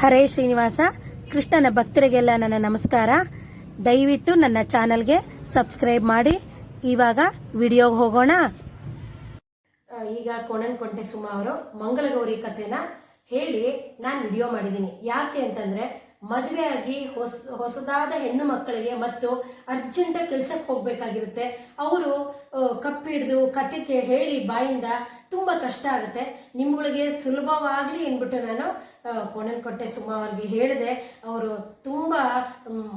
ಹರೇ ಶ್ರೀನಿವಾಸ, ಕೃಷ್ಣನ ಭಕ್ತರಿಗೆಲ್ಲ ನನ್ನ ನಮಸ್ಕಾರ. ದಯವಿಟ್ಟು ನನ್ನ ಚಾನಲ್ಗೆ ಸಬ್ಸ್ಕ್ರೈಬ್ ಮಾಡಿ. ಇವಾಗ ವಿಡಿಯೋಗೆ ಹೋಗೋಣ. ಈಗ ಕೊಣನ್ಕೊಂಟೆ ಸುಮಾ ಅವರು ಮಂಗಳಗೌರಿ ಕಥೆನ ಹೇಳಿ ನಾನು ವಿಡಿಯೋ ಮಾಡಿದ್ದೀನಿ ಯಾಕೆ ಅಂತಂದ್ರೆ ಮದುವೆ ಆಗಿ ಹೊಸ, ಹೊಸದಾದ ಹೆಣ್ಣು ಮಕ್ಕಳಿಗೆ ಮತ್ತು ಅರ್ಜೆಂಟ್ ಕೆಲ್ಸಕ್ಕೆ ಹೋಗ್ಬೇಕಾಗಿರುತ್ತೆ. ಅವರು ಕಪ್ಪಿ ಹಿಡಿದು ಕತೆ ಹೇಳಿ ಬಾಯಿಂದ ತುಂಬ ಕಷ್ಟ ಆಗುತ್ತೆ. ನಿಮ್ಗಳಿಗೆ ಸುಲಭವಾಗಲಿ ಅಂದ್ಬಿಟ್ಟು ನಾನು ಕೊಟ್ಟೆ ಸುಮ್ಮ ಅವ್ರಿಗೆ ಹೇಳಿದೆ. ಅವರು ತುಂಬ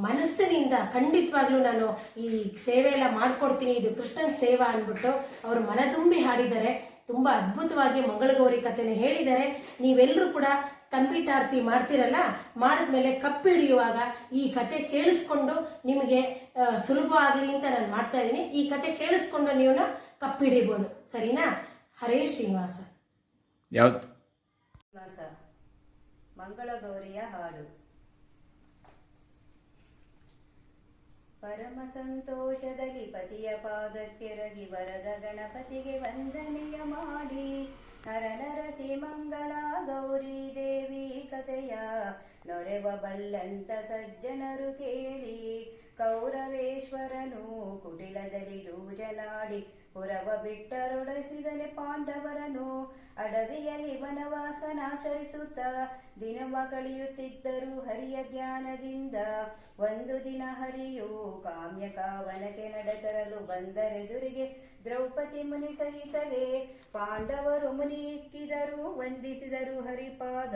ಮನಸ್ಸಿನಿಂದ ಖಂಡಿತವಾಗ್ಲೂ ನಾನು ಈ ಸೇವೆ ಎಲ್ಲ ಮಾಡ್ಕೊಡ್ತೀನಿ, ಇದು ಕೃಷ್ಣನ್ ಸೇವಾ ಅಂದ್ಬಿಟ್ಟು ಅವರು ಮನ ತುಂಬಿ ಹಾಡಿದ್ದಾರೆ. ತುಂಬ ಅದ್ಭುತವಾಗಿ ಮಂಗಳಗೌರಿ ಕಥೆನ ಹೇಳಿದ್ದಾರೆ. ನೀವೆಲ್ಲರೂ ಕೂಡ ತಂಬಿಟಾರ್ತಿ ಮಾಡ್ತಿರಲ್ಲ ಮಾಡಿದ್ಮೇಲೆ ಕಪ್ಪು ಹಿಡಿಯುವಾಗ ಈ ಕತೆ ಕೇಳಿಸ್ಕೊಂಡು ನಿಮಗೆ ಸುಲಭ ಆಗಲಿ ಅಂತ ನಾನು ಮಾಡ್ತಾ ಇದ್ದೀನಿ. ಈ ಕತೆ ಕೇಳಿಸ್ಕೊಂಡು ನೀವು ಕಪ್ಪು ಹಿಡಿಬೋದು. ಸರಿನಾ? ಹರೇ ಶ್ರೀನಿವಾಸ. ಯಾವ್ದು? ಶ್ರೀನಿವಾಸ ಮಂಗಳಗೌರಿಯ ಹಾಡು. ಪರಮ ಸಂತೋಷದಲ್ಲಿ ಪತಿಯ ಪಾದಕ್ಕೆರಗಿ ವರದ ಗಣಪತಿಗೆ ವಂದನೆಯ ಮಾಡಿ. ನರ ನರಸಿ ಮಂಗಳ ಗೌರಿ ದೇವಿ ಕಥೆಯ ನೊರೆವ ಬಲ್ಲಂತ ಸಜ್ಜನರು ಕೇಳಿ ಕೌರವೇಶ್ವರನು ಕುಟಿಲದಲ್ಲಿ ಜೂಜಲಾಡಿ ಪುರವ ಬಿಟ್ಟರೊಡಸಿದನೆ ಪಾಂಡವರನು, ಅಡವಿಯಲ್ಲಿ ವನವಾಸನಾಚರಿಸುತ್ತ ದಿನವ ಕಳೆಯುತ್ತಿದ್ದರು ಹರಿಯ ಜ್ಞಾನದಿಂದ ಒಂದು ದಿನ ಹರಿಯು ಕಾಮ್ಯ ಕಾವನಕ್ಕೆ ನಡೆತರಲು ಬಂದರೆದುರಿಗೆ ದ್ರೌಪದಿ ಮುನಿ ಸಹಿತವೇ ಪಾಂಡವರು ಮುನಿ ಇಕ್ಕಿದರು, ವಂದಿಸಿದರು ಹರಿಪಾದ.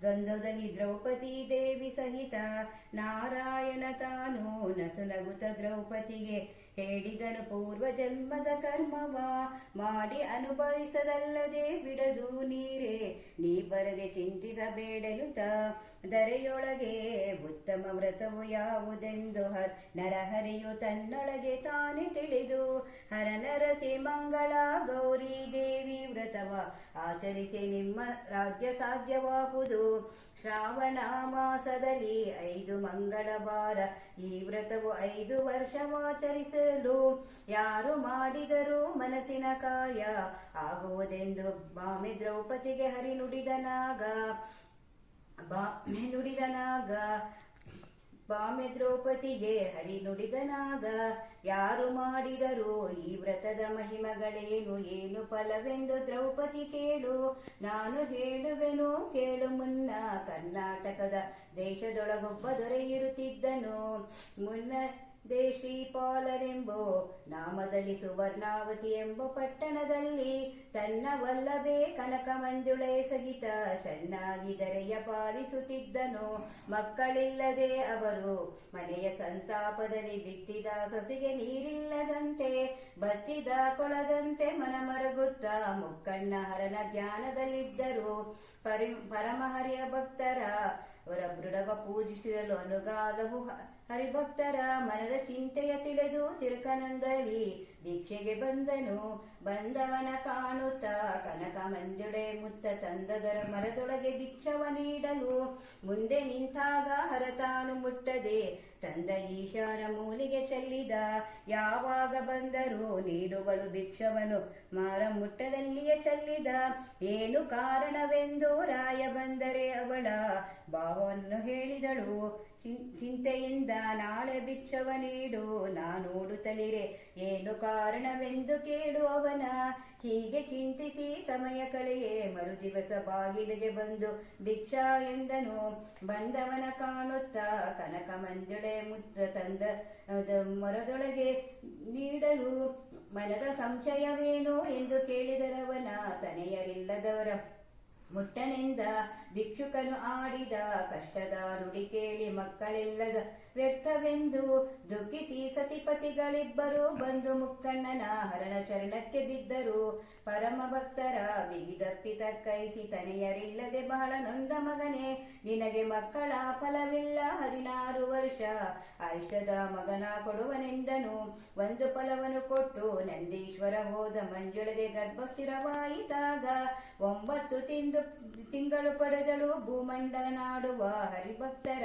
ದ್ವಂದ್ವದಲ್ಲಿ ದ್ರೌಪದಿ ದೇವಿ ಸಹಿತ ನಾರಾಯಣ ತಾನು ನಸುನಗುತ್ತ ದ್ರೌಪದಿಗೆ ಹೇಳಿದನು ಪೂರ್ವ ಜನ್ಮದ ಕರ್ಮವ ಮಾಡಿ ಅನುಭವಿಸದಲ್ಲದೆ ಬಿಡದು ನೀರೇ. ನೀ ಬರದೆ ಚಿಂತಿಸಬೇಡನುತ ದರೆಯೊಳಗೆ ಉತ್ತಮ ವ್ರತವು ಯಾವುದೆಂದು ಹ ನರಹರಿಯು ತನ್ನೊಳಗೆ ತಾನೇ ತಿಳಿದು, ಹರ ನರಸಿ ಮಂಗಳ ಗೌರಿ ದೇವಿ ವ್ರತವ ಆಚರಿಸಿ ನಿಮ್ಮ ರಾಜ್ಯ ಸಾಧ್ಯವಾಗುವುದು. ಶ್ರಾವಣ ಮಾಸದಲ್ಲಿ ಐದು ಮಂಗಳವಾರ ಈ ವ್ರತವು ಐದು ವರ್ಷವಾಚರಿಸಲು ಯಾರು ಮಾಡಿದರೂ ಮನಸ್ಸಿನ ಕಾರ್ಯ ಆಗುವುದೆಂದು ಮಾಮಿ ದ್ರೌಪದಿಗೆ ಹರಿ ನುಡಿದನಾಗ ಬಾ ನುಡಿದನಾಗ. ಬಾಮೆ ದ್ರೌಪದಿಗೆ ಹರಿ ನುಡಿದನಾಗ. ಯಾರು ಮಾಡಿದರು ಈ ವ್ರತದ ಮಹಿಮಗಳೇನು? ಏನು ಫಲವೆಂದು ದ್ರೌಪದಿ ಕೇಳು. ನಾನು ಹೇಳುವೆನು ಕೇಳು ಮುನ್ನ ಕರ್ನಾಟಕದ ದೇಶದೊಳಗೊಬ್ಬ ದೊರೆಯಿರುತ್ತಿದ್ದನು. ಮುನ್ನ ದೇಶ್ರೀಪಾಲರೆಂಬೋ ನಾಮದಲ್ಲಿ ಸುವರ್ಣಾವತಿ ಎಂಬ ಪಟ್ಟಣದಲ್ಲಿ ತನ್ನ ವಲ್ಲಭೆ ಕನಕ ಮಂಜುಳೆ ಸಹಿತ ಚೆನ್ನಾಗಿ ದರೆಯ ಪಾಲಿಸುತ್ತಿದ್ದನು. ಮಕ್ಕಳಿಲ್ಲದೆ ಅವರು ಮನೆಯ ಸಂತಾಪದಲ್ಲಿ ಬಿತ್ತಿದ ಸೊಸೆಗೆ ನೀರಿಲ್ಲದಂತೆ, ಬತ್ತಿದ ಕೊಳದಂತೆ ಮನ ಮರಗುತ್ತ ಮುಕ್ಕಣ್ಣ ಹರನ ಧ್ಯಾನದಲ್ಲಿದ್ದರು. ಪರಿ, ಪರಮಹರಿಯ ಭಕ್ತರ ಅವರ ಬೃಡವ ಪೂಜಿಸಿರಲು ಅನುಗಾಲವು ಹರಿಭಕ್ತರ ಮನದ ಚಿಂತೆಯ ತಿಳಿದು ತಿರುಕನಂದಲಿ. ಭಿಕ್ಷೆಗೆ ಬಂದನು, ಬಂದವನ ಕಾಣುತ್ತ ಕನಕ ಮಂಜುಡೆ ಮುತ್ತ ತಂದದರ ಮರದೊಳಗೆ ಭಿಕ್ಷವ ನೀಡಲು. ಮುಂದೆ ನಿಂತಾಗ ಹರತಾನು ಮುಟ್ಟದೆ ತಂದ ಈಶಾನ ಮೂಲಿಗೆ ಚೆಲ್ಲಿದ. ಯಾವಾಗ ಬಂದರೂ ನೀಡುವಳು ಭಿಕ್ಷವನು, ಮಾರ ಮುಟ್ಟದಲ್ಲಿಯೇ ಚೆಲ್ಲಿದ. ಏನು ಕಾರಣವೆಂದು ರಾಯ ಬಂದರೆ ಅವಳ? ಭಾವವನ್ನು ಹೇಳಿದಳು ಚಿಂತೆಯಿಂದ ನಾಳೆ ಭಿಕ್ಷವ ನೀಡು ನಾನೋಡುತ್ತಲಿರೆ ಏನು ಕಾರಣವೆಂದು ಕೇಳು ಅವನ. ಹೀಗೆ ಚಿಂತಿಸಿ ಸಮಯ ಕಳೆಯೇ, ಮರುದಿವಸ ಬಾಗಿಲಿಗೆ ಬಂದು ಭಿಕ್ಷಾ ಎಂದನು. ಬಂದವನ ಕಾಣುತ್ತಾ ಕನಕ ಮಂಜುಳೆ ಮುತ್ತ ತಂದ ಮರದೊಳಗೆ ನೀಡಲು. ಮನದ ಸಂಶಯವೇನು ಎಂದು ಕೇಳಿದರವನ, ತನೆಯರಿಲ್ಲದವರ ಮುಟ್ಟನೆಂದ ಭಿಕ್ಷುಕನು ಆಡಿದ ಕಷ್ಟದ ನುಡಿ ಕೇಳಿ ಮಕ್ಕಳಿಲ್ಲದ ವ್ಯರ್ಥವೆಂದು ದುಃಖಿಸಿ ಸತಿಪತಿಗಳಿಬ್ಬರು ಬಂದು ಮುಕ್ಕಣ್ಣನ ಹರಣ ಶರಣಕ್ಕೆ ಬಿದ್ದರು. ಪರಮ ಭಕ್ತರ ಬಿಗಿದಪ್ಪಿತ ಕೈಸಿ ತನೆಯರಿಲ್ಲದೆ ಬಹಳ ನೊಂದ ಮಗನೇ. ನಿನಗೆ ಮಕ್ಕಳ ಫಲವಿಲ್ಲ ಹದಿನಾರು ವರ್ಷ. ಐಷದ ಮಗನ ಕೊಡುವನೆಂದನು. ಒಂದು ಫಲವನ್ನು ಕೊಟ್ಟು ನಂದೀಶ್ವರ ಹೋದ ಮಂಜುಳಗೆ ಗರ್ಭಸ್ಥಿರವಾಯಿತಾಗ. ಒಂಬತ್ತು ತಿಂದು, ತಿಂಗಳು ಪಡೆದಳು ಭೂಮಂಡಲ ನಾಡುವ ಹರಿಭಕ್ತರ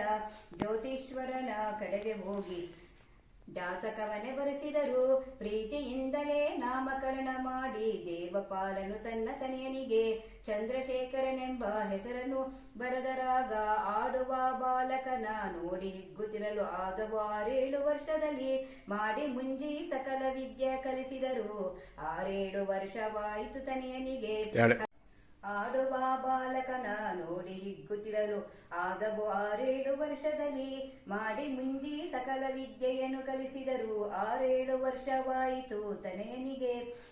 ಜ್ಯೋತಿಶ್ವರನ ಕಡೆಗೆ ಹೋಗಿ. ಜಾತಕವನ್ನೇ ಬರೆಸಿದರು. ಪ್ರೀತಿಯಿಂದಲೇ ನಾಮಕರಣ ಮಾಡಿ ದೇವಪಾಲನು ತನ್ನ ತನೆಯನಿಗೆ ಚಂದ್ರಶೇಖರನೆಂಬ ಹೆಸರನ್ನು ಬರೆದರಾಗ ಆಡುವ ಬಾಲಕನ ನೋಡಿ ಹಿಗ್ಗುತ್ತಿರಲು ಆರೇಳು ವರ್ಷದಲ್ಲಿ ಮಾಡಿ ಮುಂಜಿ ಸಕಲ ವಿದ್ಯೆ ಕಲಿಸಿದರು. ಆರೇಳು ವರ್ಷವಾಯಿತು ತನಿಯನಿಗೆ ಆಡುವ ಬಾಲಕನ ನೋಡಿ ಹಿಗ್ಗುತ್ತಿರಲು. ಆದವು ಆರೇಳು ವರ್ಷದಲ್ಲಿ ಮಾಡಿ ಮುಂಜಿ ಸಕಲ ವಿದ್ಯೆಯನ್ನು ಕಲಿಸಿದರು. ಆರೇಳು ವರ್ಷವಾಯಿತು ತನೇನಿಗೆ.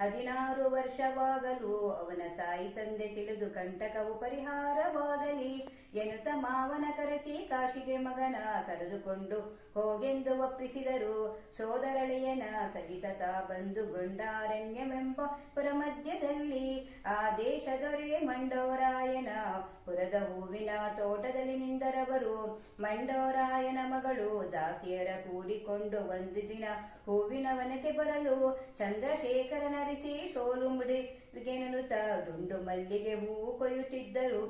ಹದಿನಾರು ವರ್ಷವಾಗಲು ಅವನ ತಾಯಿ ತಂದೆ ತಿಳಿದು ಕಂಟಕವು ಪರಿಹಾರವಾಗಲಿ ಎನ್ನುತ್ತ ಮಾವನ ಕರೆಸಿ ಕಾಶಿಗೆ ಮಗನ ಕರೆದುಕೊಂಡು ಹೋಗೆಂದು ಒಪ್ಪಿಸಿದರು. ಸೋದರಳಿಯನ ಸಹಿತ ತಾ ಬಂದು ಗೊಂಡಾರಣ್ಯವೆಂಬ ಪುರಮಧ್ಯದಲ್ಲಿ ಆ ಆ ದೇಶದೊರೆ ಮಂಡೋರಾಯನ ಪುರದ ಹೂವಿನ ತೋಟದಲ್ಲಿ ನಿಂದರವರು. ಮಂಡೋರಾಯನ ಮಗಳು ದಾಸಿಯರ ಕೂಡಿಕೊಂಡು ಒಂದು ದಿನ ಹೂವಿನ ವನಕ್ಕೆ ಬರಲು ಚಂದ್ರಶೇಖರನರಿಸಿ ಸೋಲು ಮುಡಿಗೆನುತ ದುಂಡು ಮಲ್ಲಿಗೆ ಹೂವು ಕೊಯ್ಯುತ್ತಿದ್ದರು.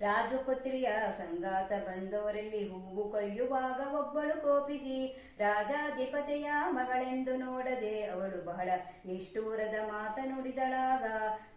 ರಾಜಪುತ್ರಿಯ ಸಂಗಾತ ಬಂದವರಲ್ಲಿ ಹೂವು ಕೊಯ್ಯುವಾಗ ಒಬ್ಬಳು ಕೋಪಿಸಿ ರಾಜಾಧಿಪತಿಯ ಮಗಳೆಂದು ನೋಡದೆ ಅವಳು ಬಹಳ ನಿಷ್ಠೂರದ ಮಾತ ನುಡಿದಳಾಗ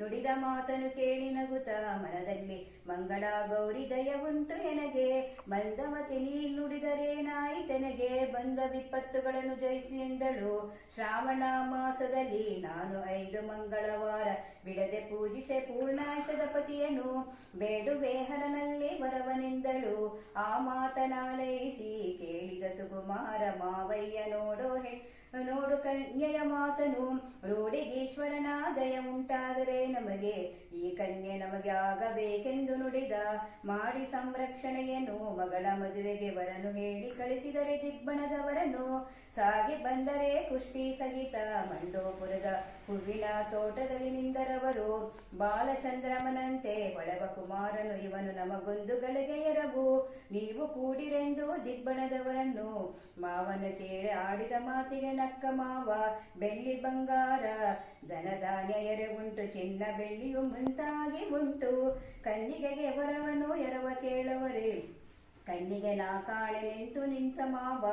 ನುಡಿದ ಮಾತನು ಕೇಳಿ ನಗುತ ಮನದಲ್ಲಿ ಮಂಗಳ ಗೌರಿ ದಯ ಉಂಟು ಎನಗೆ. ಮಂದಮತಿ ನೀ ನುಡಿದರೇನಾಯಿತೆನಗೆ ಬಂದ ವಿಪತ್ತುಗಳನ್ನು ಜಯಿಸಿ ಎಂದಳು. ಶ್ರಾವಣ ಮಾಸದಲ್ಲಿ ನಾನು ಐದು ಮಂಗಳವಾರ ಬಿಡದೆ ಪೂಜಿಸೆ ಪೂರ್ಣಾಶದ ಪತಿಯನು ಬೇಡುವೆ ಹರನಲ್ಲಿ ವರವನೆಂದಳು ಆ ಮಾತನಾಲಯಿಸಿ ಕೇಳಿದ ಸುಕುಮಾರ, ಮಾವಯ್ಯ, ನೋಡೋ ಹೆ, ನೋಡು ಕನ್ಯೆಯ ಮಾತನು. ರೂಢಿಗೀಶ್ವರನ ದಯ ಉಂಟಾದರೆ ನಮಗೆ ಈ ಕನ್ಯೆ ನಮಗೆ ಆಗಬೇಕೆಂದು ನುಡಿದ ಮಾಡಿ ಸಂರಕ್ಷಣೆಯನ್ನು ಮಗಳ ಮದುವೆಗೆ ವರನು ಹೇಳಿ ಕಳಿಸಿದರೆ ದಿಗ್ಬಣದವರನ್ನು. ಸಾಗಿ ಬಂದರೆ ಕುಷ್ಟಿ ಸಹಿತ ಮಂಡೋಪುರದ ಹೂವಿನ ತೋಟದಲ್ಲಿ ನಿಂದರವರು. ಬಾಲಚಂದ್ರಮನಂತೆ ಒಳವ ಕುಮಾರನು ಇವನು ನಮಗೊಂದು ಗಳಿಗೆಯರಗು ನೀವು ಕೂಡಿರೆಂದು ದಿಗ್ಬಣದವರನ್ನು. ಮಾವನ ಕೇಳಿ ಆಡಿದ ಮಾತಿಗೆ ನಕ್ಕ ಮಾವ. ಬೆಳ್ಳಿ ಬಂಗಾರ ಧನಧಾನ್ಯ ಎರೆ ಉಂಟು, ಚಿನ್ನ ಬೆಳ್ಳಿಯು ಮುಂತಾಗಿ ಉಂಟು. ಕಣ್ಣಿಗೆಗೆ ಬರವನು ಎರವ ಕೇಳವರೇ. ಕಣ್ಣಿಗೆ ನಾ ಕಾಣೆ ನಿಂತು ನಿಂತ ಮಾವ,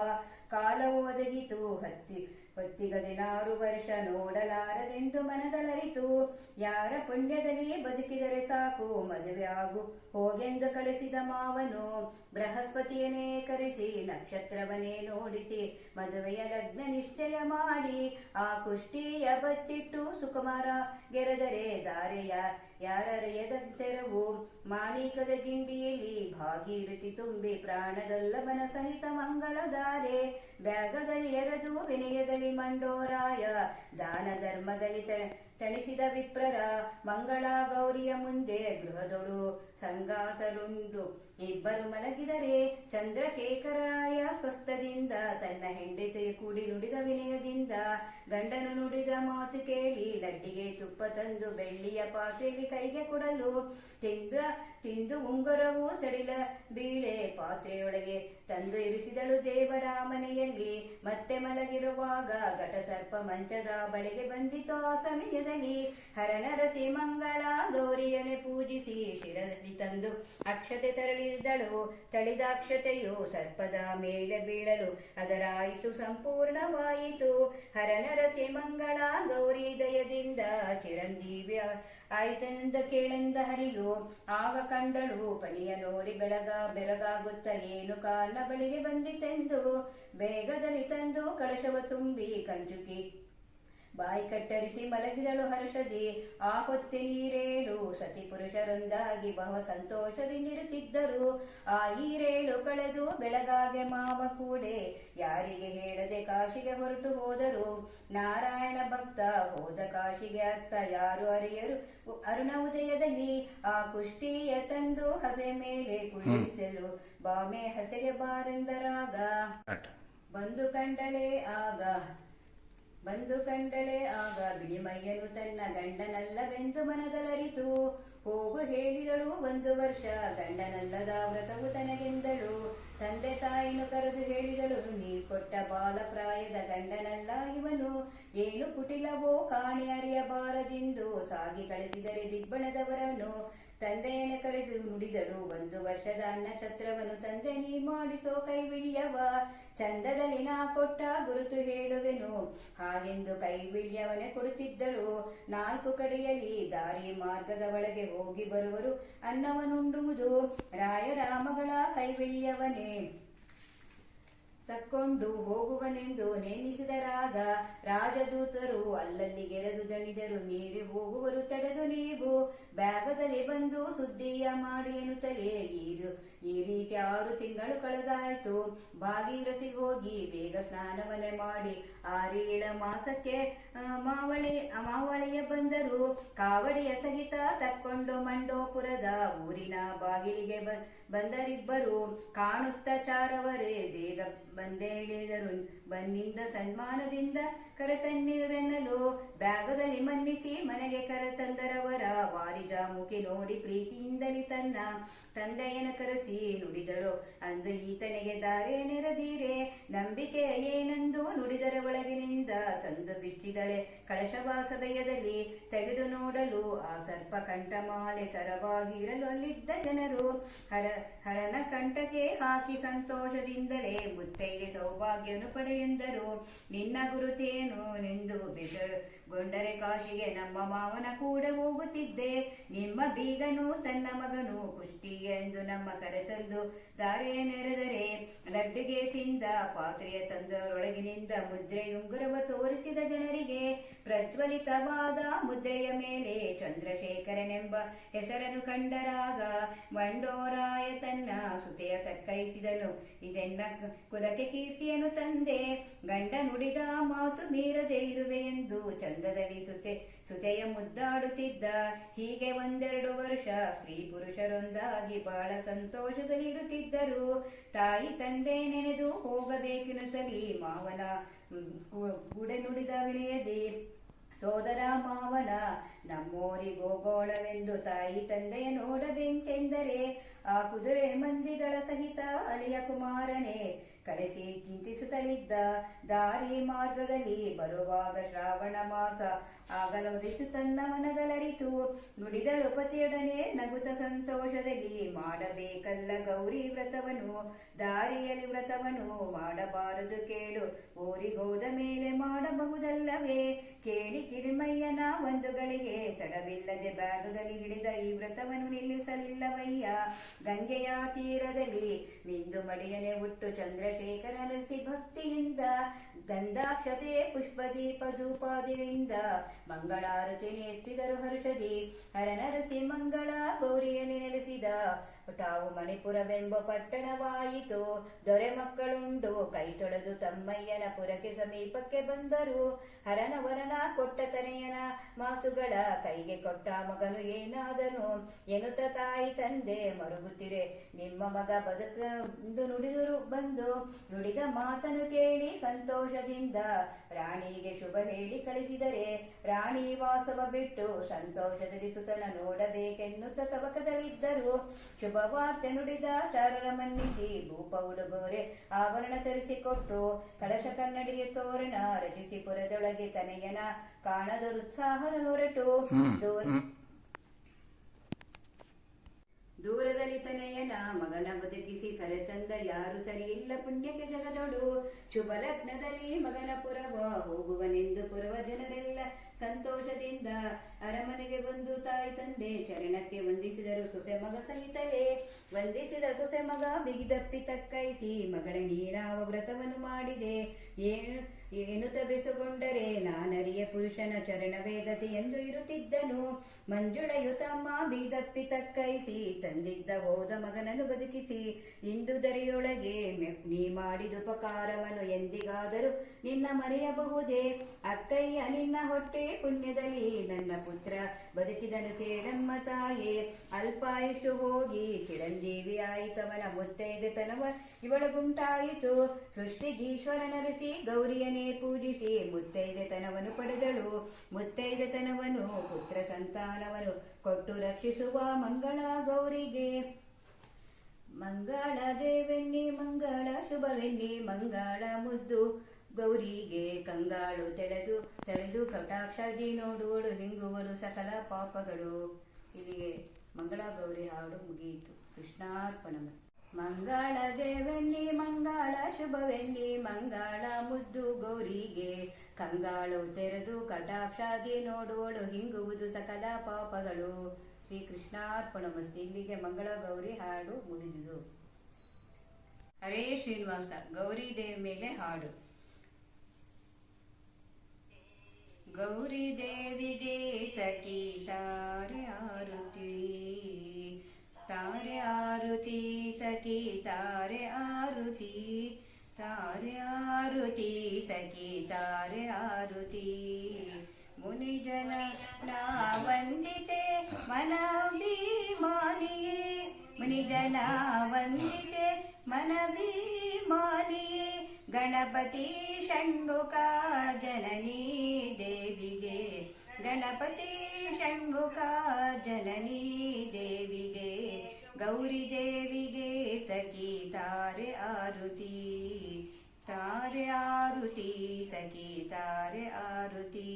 ಕಾಲವು ಒದಗಿತು ಹತ್ತಿ. ಹೊತ್ತಿಗದಿನಾರು ವರ್ಷ ನೋಡಲಾರದೆಂದು ಮನದಲರಿತು. ಯಾರ ಪುಣ್ಯದಲ್ಲಿ ಬದುಕಿದರೆ ಸಾಕು, ಮದುವೆ ಆಗು, ಹೋಗೆಂದು ಕಳಿಸಿದ ಮಾವನು. ಬೃಹಸ್ಪತಿಯನೇ ಕರೆಸಿ ನಕ್ಷತ್ರವನೇ ನೋಡಿಸಿ, ಮದುವೆಯ ಲಗ್ನ ನಿಶ್ಚಯ ಮಾಡಿ. ಆ ಕುಷ್ಟಿಯ ಬಚ್ಚಿಟ್ಟು ಸುಕುಮಾರ ಗೆರೆದರೆ ದಾರೆಯ ಯಾರರೆಯದಂತೆರವು ಮಾಣಿಕದ ಗಿಂಡಿಯಲ್ಲಿ ಭಾಗೀರಥಿ ತುಂಬಿ ಪ್ರಾಣದಲ್ಲವನ ಸಹಿತ ಮಂಗಳಧಾರೆ ಬ್ಯಾಗದಲ್ಲಿ ಎರದು ವಿನಯದಲ್ಲಿ ಮಂಡೋರಾಯ. ದಾನ ಧರ್ಮದಲ್ಲಿ ತಣಿಸಿದ ವಿಪ್ರರ ಮಂಗಳ ಗೌರಿಯ ಮುಂದೆ ಗೃಹದೊಳು ಸಂಗಾತರುಂಡು. ಇಬ್ಬರು ಮಲಗಿದರೆ ಚಂದ್ರಶೇಖರಾಯ ಸ್ವಸ್ಥದಿಂದ, ತನ್ನ ಹೆಂಡತಿ ಕೂಡಿ ನುಡಿದ ವಿನಯದಿಂದ, ಗಂಡನು ನುಡಿದ ಮಾತು ಕೇಳಿ ಲಡ್ಡಿಗೆ ತುಪ್ಪ ತಂದು ಬೆಳ್ಳಿಯ ಪಾತ್ರೆಯಲ್ಲಿ ಕೈಗೆ ಕೊಡಲು, ತಿಂದ, ತಿಂದು ಉಂಗುರವು ಸಡಿಲ ಬೀಳೆ ಪಾತ್ರೆಯೊಳಗೆ ತಂದು ಇರಿಸಿದಳು ದೇವರ ಮನೆಯಲ್ಲಿ ಮತ್ತೆ ಮಲಗಿರುವಾಗ ಘಟಸರ್ಪ ಮಂಚದ ಬಳಿಗೆ ಬಂದಿತು ಆ ಸಮಯದಲ್ಲಿ. ಹರನರ ಮಂಗಳ ಗೌರಿಯನೆ ಪೂಜಿಸಿ ಶಿರದಲ್ಲಿ ತಂದು ಅಕ್ಷತೆ ತರಳಿದಳು ತಳಿದ ಅಕ್ಷತೆಯು ಸರ್ಪದ ಮೇಲೆ ಬೀಳಲು ಅದರಾಯಿತು ಸಂಪೂರ್ಣವಾಯಿತು. ಹರನರಸಿ ಮಂಗಳ ಗೌರಿ ದಯದಿಂದ ಚಿರಂಜೀವಿ ಆಯ್ತನೆಂದ ಕೇಳೆಂದ ಹರಿಯು. ಆಗ ಕಂಡಳು, ಪಣಿಯ ನೋಡಿ ಬೆಳಗ, ಬೆರಗಾಗುತ್ತ ಏನು ಕಾಲ ಬಳಿಗೆ ಬಂದಿತೆಂದು. ಬೇಗದಲ್ಲಿ ತಂದು ಕಳಶವ ತುಂಬಿ ಕಂಚುಕಿ ಬಾಯಿ ಕಟ್ಟರಿಸಿ ಮಲಗಿದಳು ಹರ್ಷದಿ ಆ ಹೊತ್ತೆ ನೀರೇಳು ಸತಿ ಪುರುಷರೊಂದಾಗಿ ಬಹು ಸಂತೋಷದಿಂದಿರುತ್ತಿದ್ದರು ಆ ಈರೇಳು ಕಳೆದು ಬೆಳಗಾಗೆ ಮಾವ ಕೂಡೆ ಯಾರಿಗೆ ಹೇಳದೆ ಕಾಶಿಗೆ ಹೊರಟು ಹೋದರು. ನಾರಾಯಣ ಭಕ್ತ ಹೋದ ಕಾಶಿಗೆ ಅತ್ತ ಯಾರು ಅರಿಯರು? ಅರುಣ ಉದಯದಲ್ಲಿ ಆ ಕುಷ್ಟಿಯ ತಂದು ಹಸೆ ಮೇಲೆ ಕುಳಿಸಿದರು ಬಾಮೆ ಹಸೆಗೆ ಬಾರೆಂದರಾಗ ಬಂದು ಕಂಡಳೆ ಆಗ ಬಂದು ಕಂಡಳೆ, ಆಗ ಬಿಳಿಮಯ್ಯನು ತನ್ನ ಗಂಡನಲ್ಲವೆಂದು ಮನದಲರಿತು. ಹೋಗು ಹೇಳಿದಳು ಒಂದು ವರ್ಷ, ಗಂಡನಲ್ಲದ ವ್ರತವು ತನಗೆಂದಳು. ತಂದೆ ತಾಯಿನು ಕರೆದು ಹೇಳಿದಳು, ನೀ ಕೊಟ್ಟ ಬಾಲಪ್ರಾಯದ ಗಂಡನಲ್ಲ ಇವನು. ಏನು ಕುಟಿಲವೋ ಕಾಣಿ ಅರಿಯಬಾರದೆಂದು. ಸಾಗಿ ಕಳಿಸಿದರೆ ದಿಬ್ಬಣದವರನು ತಂದೆಯನ್ನ ಕರೆದು ನುಡಿದಳು ಒಂದು ವರ್ಷದ ನಕ್ಷತ್ರವನ್ನು ತಂದೆ, ನೀ ಮಾಡಿಸೋ ಕೈವಿಳ್ಯವ? ಚಂದದಲ್ಲಿ ನಾ ಕೊಟ್ಟ ಗುರುತು ಹೇಳುವೆನು. ಹಾಗೆಂದು ಕೈವಿಳ್ಯವನೇ ಕೊಡುತ್ತಿದ್ದಳು. ನಾಲ್ಕು ಕಡೆಯಲ್ಲಿ ದಾರಿ ಮಾರ್ಗದ ಒಳಗೆ ಹೋಗಿ ಬರುವರು ಅನ್ನವನ್ನುಂಡುವುದು ರಾಯರಾಮಗಳ ಕೈವೆಳ್ಯವನೇ. ತಕ್ಕೊಂಡು ಹೋಗುವನೆಂದು ನೇಮಿಸಿದರಾಗ ರಾಜದೂತರು ಅಲ್ಲಲ್ಲಿ ಗೆರೆದು ದಣಿದರು ಮೀರಿ ಹೋಗುವರು ತಡೆದು ನೀವು. ಬ್ಯಾಗದಲ್ಲಿ ಬಂದು ಸುದ್ದಿಯ ಮಾಡಿ ಎನ್ನುತ್ತಲೇ ಈರು. ಈ ರೀತಿ ಆರು ತಿಂಗಳು ಕಳೆದಾಯ್ತು. ಭಾಗೀರಥಿ ಹೋಗಿ ಬೇಗ ಸ್ನಾನವನೆ ಮಾಡಿ ಆರೇಳ ಮಾಸಕ್ಕೆ ಮಾವಳಿ ಮಾವಳಿಯ ಬಂದರು. ಕಾವಡಿಯ ಸಹಿತ ತಕ್ಕೊಂಡು ಮಂಡೋಪುರದ ಊರಿನ ಬಾಗಿಲಿಗೆ ಬ ಬಂದರಿಬ್ಬರು ಕಾಣುತ್ತ ಚಾರವರೇ ಬೇಗ ಬಂದೇಳಿದರು. ಬನ್ನಿಂದ ಸನ್ಮಾನದಿಂದ ಕರೆತನ್ನೀರೆನ್ನಲು ಬ್ಯಾಗದಲ್ಲಿ ಮನ್ನಿಸಿ ಮನೆಗೆ ಕರೆತಂದರವರ ವಾರಿಜಾಮುಖಿ ನೋಡಿ ಪ್ರೀತಿಯಿಂದಲಿ ತನ್ನ ತಂದೆಯನ ಕರೆಸಿ ನುಡಿದಳು ಅಂದು ಈತನಿಗೆ ದಾರೆ ನೆರೆದೀರೆ, ನಂಬಿಕೆ ಏನೆಂದು ನುಡಿದರ ಒಳಗಿನಿಂದ ತಂದು ಬಿಚ್ಚಿದಳೆ ಕಳಶವಾಸ ಸಭೆಯದಲ್ಲಿ ತೆಗೆದು ನೋಡಲು ಆ ಸರ್ಪ ಕಂಠಮಾಲೆ ಸರವಾಗಿರಲು ಅಲ್ಲಿದ್ದ ಜನರು, ಹರ ಹರನ ಕಂಠಕ್ಕೆ ಹಾಕಿ ಸಂತೋಷದಿಂದಲೇ ಮುತ್ತೈದೆ ಸೌಭಾಗ್ಯನು ಪಡೆಯೆಂದರು ನಿನ್ನ ಗುರುತೇನು ನೆಂದು ಬೆಸಗೊಂಡರೆ ಕಾಶಿಗೆ ನಮ್ಮ ಮಾವನ ಕೂಡ ಹೋಗುತ್ತಿದ್ದೆ. ನಿಮ್ಮ ಬೀಗನು ತನ್ನ ಮಗನು ಕುಷ್ಟಿ ಎಂದು ನಮ್ಮ ಕರೆತಂದು ದಾರೆ ನೆರೆದರೆ ಲಡ್ಡಿಗೆ ತಿಂದ ಪಾತ್ರೆಯ ತಂದರೊಳಗಿನಿಂದ ಮುದ್ರೆಯುಂಗುರವ ತೋರಿಸಿದ ಜನರಿಗೆ ಪ್ರಜ್ವಲಿತವಾದ ಮುದ್ರೆಯ ಮೇಲೆ ಚಂದ್ರಶೇಖರನೆಂಬ ಹೆಸರನ್ನು ಕಂಡರಾಗ ಮಂಡೋರಾಯ ತನ್ನ ಸುತೆಯ ತಕ್ಕೈಸಿದನು ಇದೆನ್ನ ಕುಲಕ್ಕೆ ಕೀರ್ತಿಯನ್ನು ತಂದೆ ಗಂಡ ನುಡಿದ ಮಾತು ಮೀರದೆ ಇರುವೆ ಎಂದು ಚಂದದಲ್ಲಿ ಸುತೆ ಸುತೆಯ ಮುದ್ದಾಡುತ್ತಿದ್ದ. ಹೀಗೆ ಒಂದೆರಡು ವರ್ಷ ಸ್ತ್ರೀ ಪುರುಷರೊಂದಾಗಿ ಬಹಳ ಸಂತೋಷದಲ್ಲಿರುತ್ತಿದ್ದರು. ತಾಯಿ ತಂದೆ ನೆನೆದು ಹೋಗಬೇಕೆನ್ನುತ್ತಲಿ ಮಾವನ ಗುಡೆ ನುಡಿದ ವಿನಯದಿ ಸೋದರ ಮಾವನ ನಮ್ಮೋರಿಗೋಗೋಳವೆಂದು ತಾಯಿ ತಂದೆಯ ನೋಡಬೇಕೆಂದರೆ, ಆ ಕುದುರೆ ಮಂದಿಗಳ ಸಹಿತ ಅಳಿಯ ಕುಮಾರನೇ ಕಳಿಸಿ ಚಿಂತಿಸುತ್ತಲಿದ್ದ. ದಾರಿ ಮಾರ್ಗದಲ್ಲಿ ಬರುವಾಗ ಶ್ರಾವಣ ಮಾಸ ಆಗಲೊದಿಸು ತನ್ನ ಮನದಲರಿತು ನುಡಿದಳು ಪತಿಯೊಡನೆ ನಗುತ ಸಂತೋಷದಲ್ಲಿ ಮಾಡಬೇಕಲ್ಲ ಗೌರಿ ವ್ರತವನು, ದಾರಿಯಲ್ಲಿ ವ್ರತವನು. ಮಾಡಬಾರದು ಕೇಳು, ಊರಿಗೋದ ಮೇಲೆ ಮಾಡಬಹುದಲ್ಲವೇ? ಕೇಳಿ ಕಿರಿಮಯ್ಯನ ಒಂದು ಗಳಿಗೆ ತಡವಿಲ್ಲದೆ ಬ್ಯಾಗದಲ್ಲಿ ಹಿಡಿದ ಈ ವ್ರತವನ್ನು ನಿಲ್ಲಿಸಲಿಲ್ಲವಯ್ಯ. ಗಂಗೆಯ ತೀರದಲ್ಲಿ ಮಿಂದು ಮಡಿಯನೆ ಹುಟ್ಟು ಚಂದ್ರಶೇಖರನಸಿ ಭಕ್ತಿಯಿಂದ, ಗಂಧಾಕ್ಷತೆ ಪುಷ್ಪದೀಪ ಧೂಪಾದಿಯಿಂದ ಮಂಗಳಾರತಿ ಎತ್ತಿದರು ಹೊರಟದೆ ಹರನರಸಿ ಮಂಗಳ ಗೌರಿಯನ್ನು ನೆಲೆಸಿದ. ತಾವು ಮಣಿಪುರವೆಂಬ ಪಟ್ಟಣವಾಯಿತು. ದೊರೆ ಮಕ್ಕಳುಂಡು. ಕೈ ತೊಳೆದು ತಮ್ಮಯ್ಯನ ಪುರಕ್ಕೆ ಸಮೀಪಕ್ಕೆ ಬಂದರು. ಹರನ ವರನ ಕೊಟ್ಟ ತನೆಯನ ಮಾತುಗಳ ಕೈಗೆ ಕೊಟ್ಟ ಮಗನು ಏನಾದನು? ಎನುತ ತಾಯಿ ತಂದೆ ಮರುಗುತ್ತಿರೆ. ನಿಮ್ಮ ಮಗ ಬದುಕ ನುಡಿದರು ಬಂದು. ನುಡಿದ ಮಾತನ್ನು ಕೇಳಿ ಸಂತೋಷದಿಂದ ರಾಣಿಗೆ ಶುಭ ಹೇಳಿ ಕಳಿಸಿದರೆ. ರಾಣಿ ವಾಸವ ಬಿಟ್ಟು ಸಂತೋಷದಲ್ಲಿ ಸುತನ ನೋಡಬೇಕೆನ್ನುತ್ತ ತವಕದಲ್ಲಿದ್ದರು. ಶುಭ ವಾರ್ತೆ ನುಡಿದ ಚಾರರ ಮನ್ನಿಸಿ ಭೂಪ ಉಡುಗೊರೆ ಆವರಣ ತರಿಸಿಕೊಟ್ಟು ಕಲಶ ಕನ್ನಡಿಯ ತೋರಣ ರಚಿಸಿ ಪುರದೊಳಗೆ ತನೆಯನ ಕಾಣದರುತ್ಸಾಹದ ಹೊರಟು. ದೂರ ದೂರದಲ್ಲಿ ತನೆಯನ ಮಗನ ಬದುಕಿಸಿ ಕರೆತಂದ ಯಾರು ಸರಿಯಿಲ್ಲ ಪುಣ್ಯಕ್ಕೆ ಜಗದೊಡು ಶುಭ ಲಗ್ನದಲ್ಲಿ ಮಗನ ಪುರವ ಹೋಗುವನೆಂದು ಪುರವ ಜನರೆಲ್ಲ ಸಂತೋಷದಿಂದ ಅರಮನೆಗೆ ಬಂದು ತಾಯಿ ತಂದೆ ಚರಣಕ್ಕೆ ವಂದಿಸಿದರು ಸೊಸೆ ಮಗ ಸಹಿತಲೇ ವಂದಿಸಿದ ಸೊಸೆ ಮಗ ಬಿಗಿದಪ್ಪಿ ತಕ್ಕೈಸಿ ಮಗಳ ನೀರಾವ ವ್ರತವನ್ನು ಮಾಡಿದೆ. ಏನು ಏನು ತಬಿಸುಗೊಂಡರೆ ನಾನರಿಯ ಪುರುಷನ ಚರಣವೇ ಗತಿ ಎಂದು ಇರುತ್ತಿದ್ದನು. ಮಂಜುಳೆಯು ತಮ್ಮ ಬೀದಪ್ಪಿ ತಕ್ಕೈಸಿ ತಂದಿದ್ದ ಹೋದ ಮಗನನ್ನು ಬದುಕಿಸಿ. ಇಂದು ದರಿಯೊಳಗೆ ನೀ ಮಾಡಿದುಪಕಾರವನ್ನು ಎಂದಿಗಾದರೂ ನಿನ್ನ ಮರೆಯಬಹುದೇ. ಅಕ್ಕಯ್ಯ ನಿನ್ನ ಹೊಟ್ಟೆ ಪುಣ್ಯದಲ್ಲಿ ನನ್ನ ಪುತ್ರ ಬದುಕಿದನು ಕೇಳಮ್ಮ ತಾಯಿ. ಅಲ್ಪಾಯುಷು ಹೋಗಿ ಚಿರಂಜೀವಿ ಆಯಿತವನ ಮುತ್ತೈದೆತನವ ಇವಳಗುಂಟಾಯಿತು ಸೃಷ್ಟಿಗೀಶ್ವರ ನರಸಿ ಗೌರಿಯನೇ ಪೂಜಿಸಿ ಮುತ್ತೈದೆತನವನ್ನು ಪಡೆದಳು. ಮುತ್ತೈದೆತನವನು ಪುತ್ರ ಸಂತಾನವನು ಕೊಟ್ಟು ರಕ್ಷಿಸುವ ಮಂಗಳ ಗೌರಿಗೆ. ಮಂಗಳ ದೇವೆಣ್ಣಿ ಮಂಗಳ ಶುಭವೆಣ್ಣಿ ಮಂಗಳ ಮುದ್ದು. ಗೌರಿಗೆ ಕಂಗಾಳು ತೆಳೆದು ತೆಳೆದು ಕಟಾಕ್ಷದಿ ನೋಡುವಳು, ಹಿಂಗುವಳು ಸಕಲ ಪಾಪಗಳು. ಇಲ್ಲಿಗೆ ಮಂಗಳ ಗೌರಿ ಹಾಡು ಮುಗಿಯಿತು. ಕೃಷ್ಣಾರ್ಪಣ ಮಂಗಳ ದೇವೆನ್ನಿ, ಮಂಗಳ ಶುಭವೆನ್ನಿ, ಮಂಗಳ ಮುದ್ದು ಗೌರಿಗೆ ಕಂಗಾಳು ತೆರೆದು ಕಟಾಕ್ಷಾಗಿ ನೋಡುವಳು, ಹಿಂಗುವುದು ಸಕಲ ಪಾಪಗಳು. ಶ್ರೀ ಕೃಷ್ಣಾರ್ಪಣಮಸ್ತು. ಇಲ್ಲಿಗೆ ಮಂಗಳ ಗೌರಿ ಹಾಡು ಮುಗಿದುದು. ಹರೇ ಶ್ರೀನಿವಾಸ. ಗೌರಿ ದೇವಿ ಮೇಲೆ ಹಾಡು. गौरी देवी दे सकी तारे आरुती तारे आरुती सखी तारे आरुती तारे आरुती सखी तारे आरुती। मुनिजना वन्दिते मनभिमानिये मुनिजना वन्दिते मनमीमानी गणपति शण्डुका जननी देविगे गणपति शण्डुका जननी देविगे गौरि देवगे सगी तारे आरुति तारे आरुति सखी तारे आरुति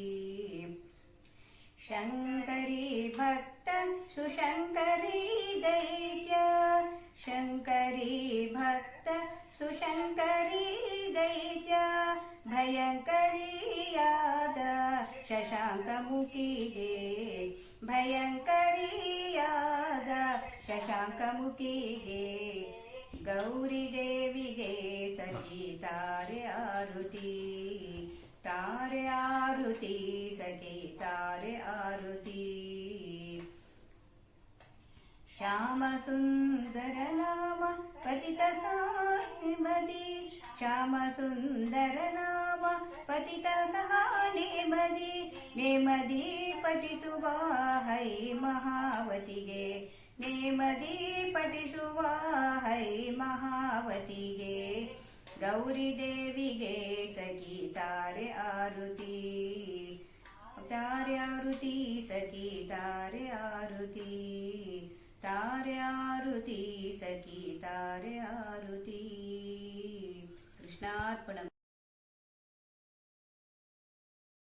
शङ्करी भक्त सुशङ्करी दैत्य शङ्करी भक्त सुशङ्करी ದೈತ್ಯ ಶಂಕರಿ ಭಕ್ತ ಸುಶಂಕರಿ ದೈತ್ಯ ಭಯಂಕರಿಯಾದ ಶಶಾಂಕಮುಖಿಗೆ ಭಯಂಕರಿಯಾದ ಶಶಾಂಕಮುಖಿಗೆ ಗೌರಿ ದೇವಿಗೆ ಸಖಿ ತಾರೆ ಆರುತಿ ತಾರೆ ಆರುತಿ ಸಖಿ ತಾರೆ ಆರುತಿ ಶ್ಯಾಮ ಸುಂದರ ನಾಮ ಪತಿತ ಶ್ಯಾಮ ಸುಂದರ ನಾಮ ಪತಿತ ಸಹ ನೇಮದಿ ನೇಮದಿ ಪಠಿಸುವ ಹೈ ಮಹಾವತಿಗೆ. ನೇಮದಿ ಪಠಿಸುವ ಹೈ ಮಹಾವತಿಗೆ. ಗೌರಿ ದೇವಿಗೆ ಸಖಿ ತಾರೆ ಆರುತಿ. ತಾರೆ ಆರುತಿ, ಸಖಿ ತಾರೆ ಆರುತಿ. ತಾರೆ ಆರುತಿ, ಸಖಿ ತಾರೆ ಆರುತಿ. ಕೃಷ್ಣಾರ್ಪಣ